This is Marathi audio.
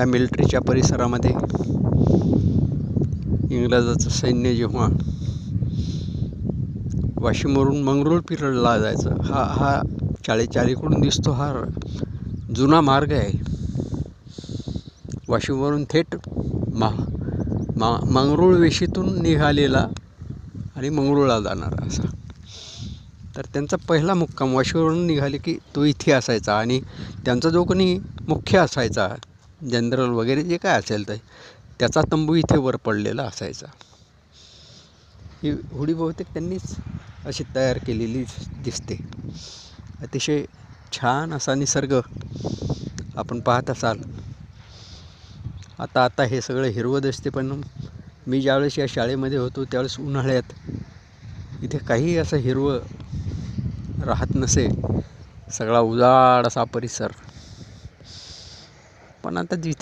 या मिलिटरीच्या परिसरामध्ये. इंग्रजाचं सैन्य जेव्हा वाशिमवरून मंगरूळ पिरडला जायचं हा हा चाळीचाळीकडून दिसतो हा जुना मार्ग आहे. वाशिमवरून थेट मा मा मंगरूळ वेशीतून निघालेला आणि मंगरूळला जाणारा असा. तर त्यांचा पहिला मुक्काम वाशिमवरून निघाले की तो इथे असायचा आणि त्यांचा जो कोणी मुख्य असायचा जनरल वगैरे जे काय असेल ते त्याचा तंबू इथे वर पडलेला असायचा. ही होडी बहुतेक त्यांनीच अशी तयार केलेली दिसते. अतिशय छान असा निसर्ग आपण पाहत असाल. आता आता हे सगळं हिरवं दिसते पण मी ज्यावेळेस या शाळेमध्ये होतो त्यावेळेस उन्हाळ्यात इथे काही असं हिरवं राहत नसे. सगळा उजाड असा परिसर. पण आता जिथे